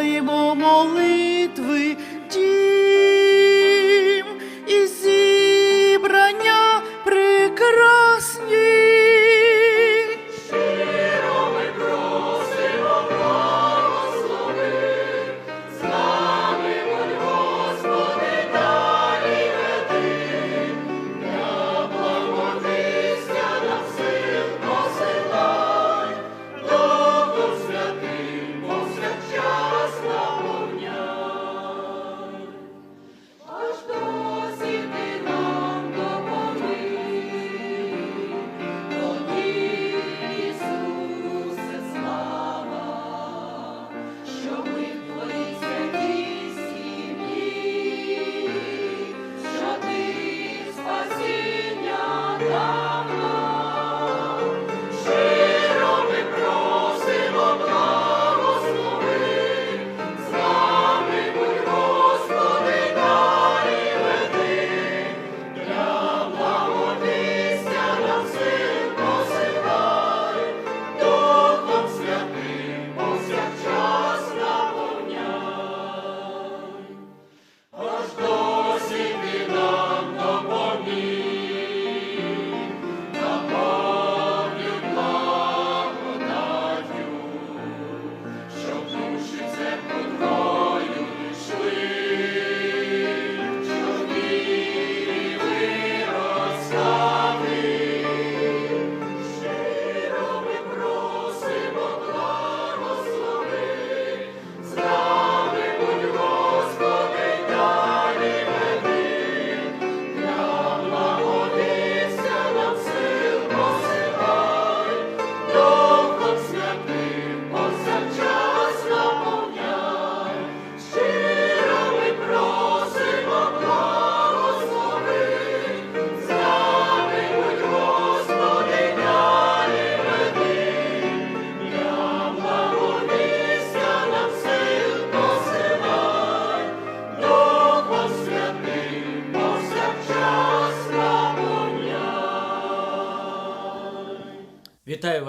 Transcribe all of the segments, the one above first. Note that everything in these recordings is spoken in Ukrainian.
що маємо молитви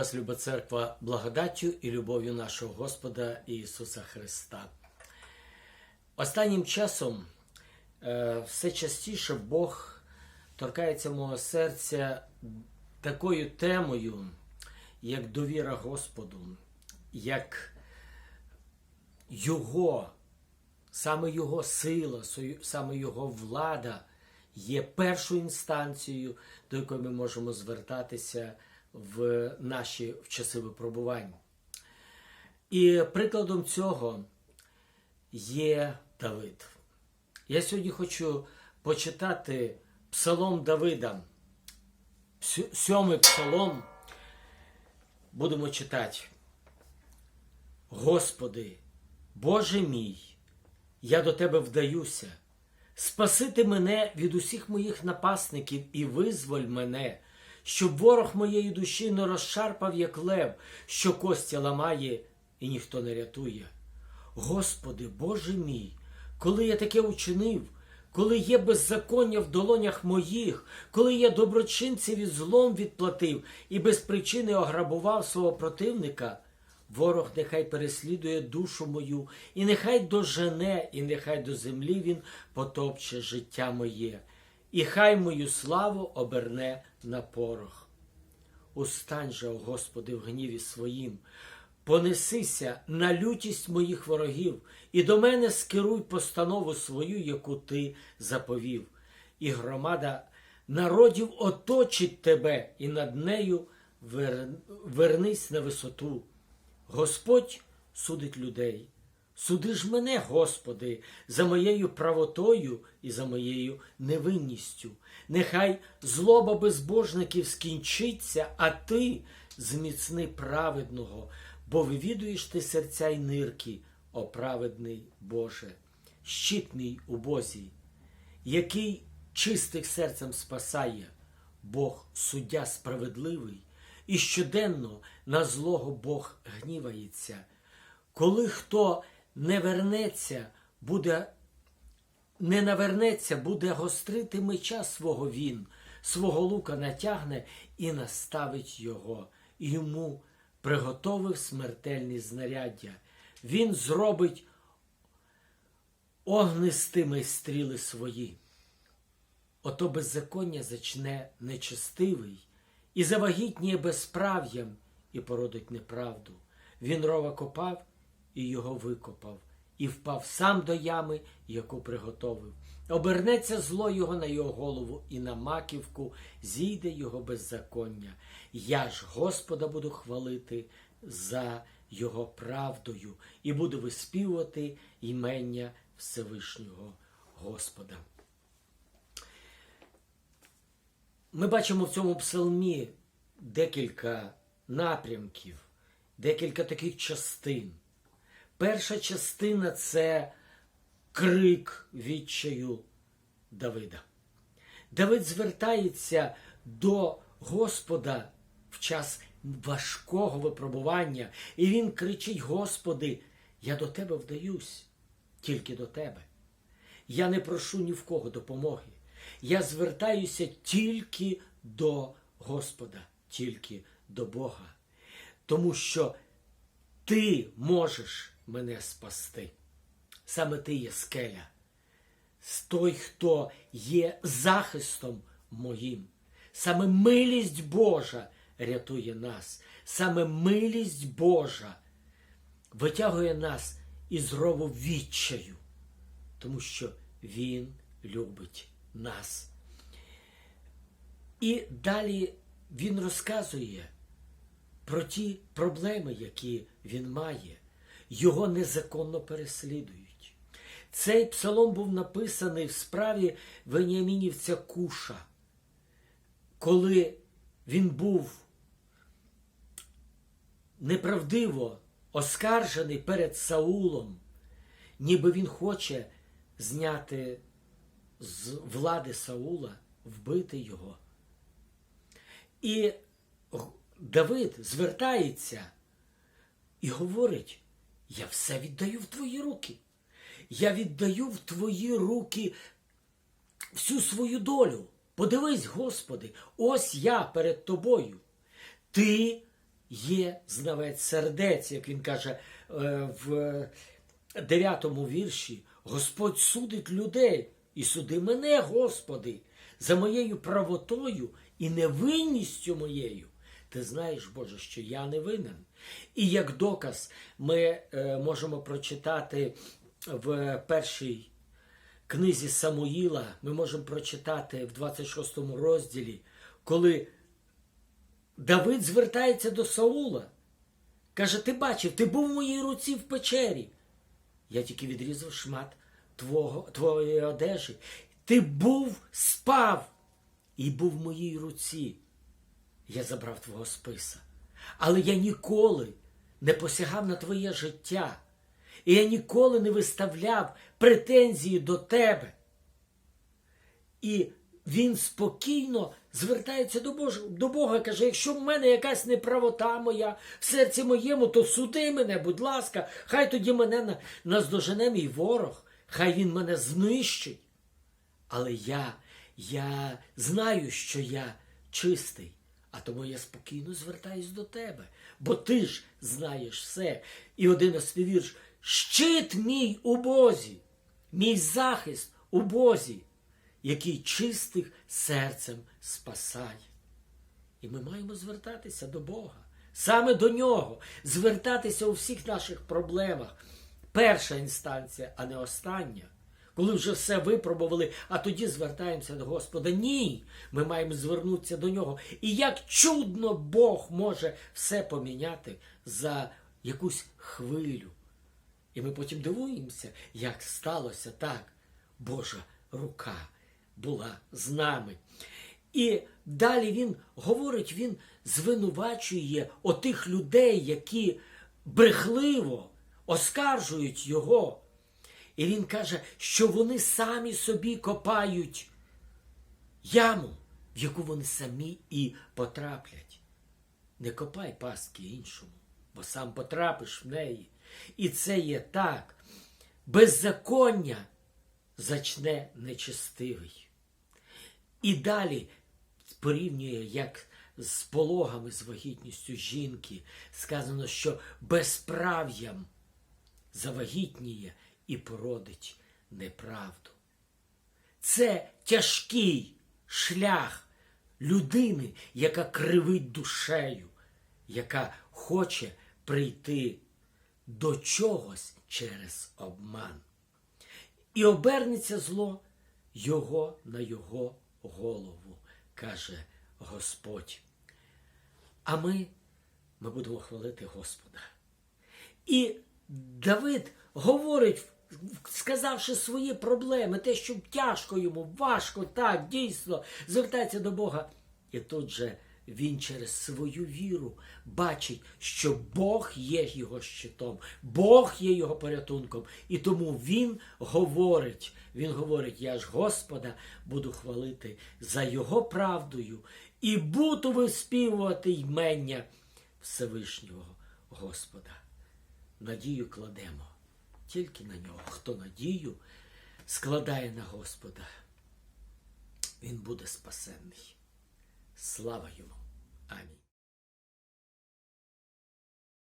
вас, люба церква, благодаттю і любов'ю нашого Господа Ісуса Христа. Останнім часом е, все частіше Бог торкається мого серця такою темою, як довіра Господу, як Його, саме Його сила, саме Його влада є першою інстанцією, до якої ми можемо звертатися в наші в часи випробувань. І прикладом цього є Давид. Я сьогодні хочу почитати псалом Давида, сьомий псалом. Будемо читати. Господи, Боже мій, я до Тебе вдаюся. Спасити мене від усіх моїх напасників і визволь мене, щоб ворог моєї душі не розшарпав, як лев, що кості ламає і ніхто не рятує. Господи, Боже мій, коли я таке учинив, коли є беззаконня в долонях моїх, коли я доброчинців і злом відплатив і без причини ограбував свого противника, ворог нехай переслідує душу мою, і нехай дожене, і нехай до землі він потопче життя моє, і хай мою славу оберне на порох. Устань же, о Господи, в гніві своїм, понесися на лютість моїх ворогів, і до мене скеруй постанову свою, яку ти заповів. І громада народів оточить тебе, і над нею вер- вернись на висоту. Господь судить людей. Суди ж мене, Господи, за моєю правотою і за моєю невинністю. Нехай злоба безбожників скінчиться, а ти зміцни праведного, бо вивідуєш ти серця й нирки, о праведний Боже. Щит мій у Бозі, який чистих серцем спасає, Бог суддя справедливий, і щоденно на злого Бог гнівається. Коли хто не вернеться, буде не навернеться, буде гострити меча свого він, свого лука натягне і наставить його, йому приготовив смертельні знаряддя. він зробить огнистими стріли свої. Ото беззаконня зачне нечестивий, і завагітніє безправ'ям, і породить неправду. Він рова копав і його викопав, і впав сам до ями, яку приготовив. Обернеться зло його на його голову, і на маківку зійде його беззаконня. Я ж Господа буду хвалити за його правдою і буду виспівувати імення Всевишнього Господа. Ми бачимо в цьому псалмі декілька напрямків, декілька таких частин. Перша частина це крик відчаю Давида. Давид звертається до Господа в час важкого випробування, і він кричить: Господи, я до тебе вдаюсь, тільки до тебе. Я не прошу ні в кого допомоги. Я звертаюся тільки до Господа, тільки до Бога. Тому що ти можеш мене спасти. Саме ти є скеля, той, хто є захистом моїм. Саме милість Божа рятує нас. Саме милість Божа витягує нас із рову відчаю, тому що Він любить нас. І далі він розказує про ті проблеми, які він має. Його незаконно переслідують. Цей псалом був написаний в справі Веніамінівця Куша, коли він був неправдиво оскаржений перед Саулом, ніби він хоче зняти з влади Саула, вбити його. І Давид звертається і говорить: я все віддаю в твої руки. Я віддаю в твої руки всю свою долю. Подивись, Господи, ось я перед тобою. Ти є знавець сердець, як він каже е, в дев'ятому вірші. Господь судить людей і суди мене, Господи, за моєю правотою і невинністю моєю. Ти знаєш, Боже, що я не винен. І як доказ ми е, можемо прочитати в першій книзі Самуїла, ми можемо прочитати в 26 розділі, коли Давид звертається до Саула. Каже: Ти бачив, ти був в моїй руці в печері. Я тільки відрізав шмат твого, твоєї одежі. Ти був, спав і був в моїй руці. Я забрав твого списа. Але я ніколи не посягав на твоє життя. І я ніколи не виставляв претензії до тебе. І він спокійно звертається до Бога, до Бога каже: якщо в мене якась неправота моя в серці моєму, то суди мене, будь ласка, хай тоді мене наздожене мій ворог, хай він мене знищить. Але я, я знаю, що я чистий, а тому я спокійно звертаюсь до тебе, бо ти ж знаєш все. І одинадцятий вірш. Щит мій у Бозі, мій захист у Бозі, який чистих серцем спасає. І ми маємо звертатися до Бога, саме до Нього, звертатися у всіх наших проблемах. Перша інстанція, а не остання. Коли вже все випробували, а тоді звертаємося до Господа. Ні, ми маємо звернутися до нього. І як чудно Бог може все поміняти за якусь хвилю. І ми потім дивуємося, як сталося так. Божа рука була з нами. І далі він говорить, він звинувачує отих людей, які брехливо оскаржують його. І він каже, що вони самі собі копають яму, в яку вони самі і потраплять. Не копай пастки іншому, бо сам потрапиш в неї. І це є так. Беззаконня зачне нечестивий. І далі порівнює, як з пологами, з вагітністю жінки, сказано, що безправ'ям завагітніє і породить неправду. Це тяжкий шлях людини, яка кривить душею, яка хоче прийти до чогось через обман. І обернеться зло його на його голову, каже Господь. А ми, ми будемо хвалити Господа. І Давид говорить, сказавши свої проблеми, те, що тяжко йому, важко, так, дійсно, звертається до Бога. І тут же він через свою віру бачить, що Бог є його щитом, Бог є його порятунком. І тому він говорить, він говорить, я ж Господа буду хвалити за його правдою і буду виспівувати ймення Всевишнього Господа надію кладемо тільки на нього. Хто надію складає на Господа, він буде спасенний. Слава йому. Амінь.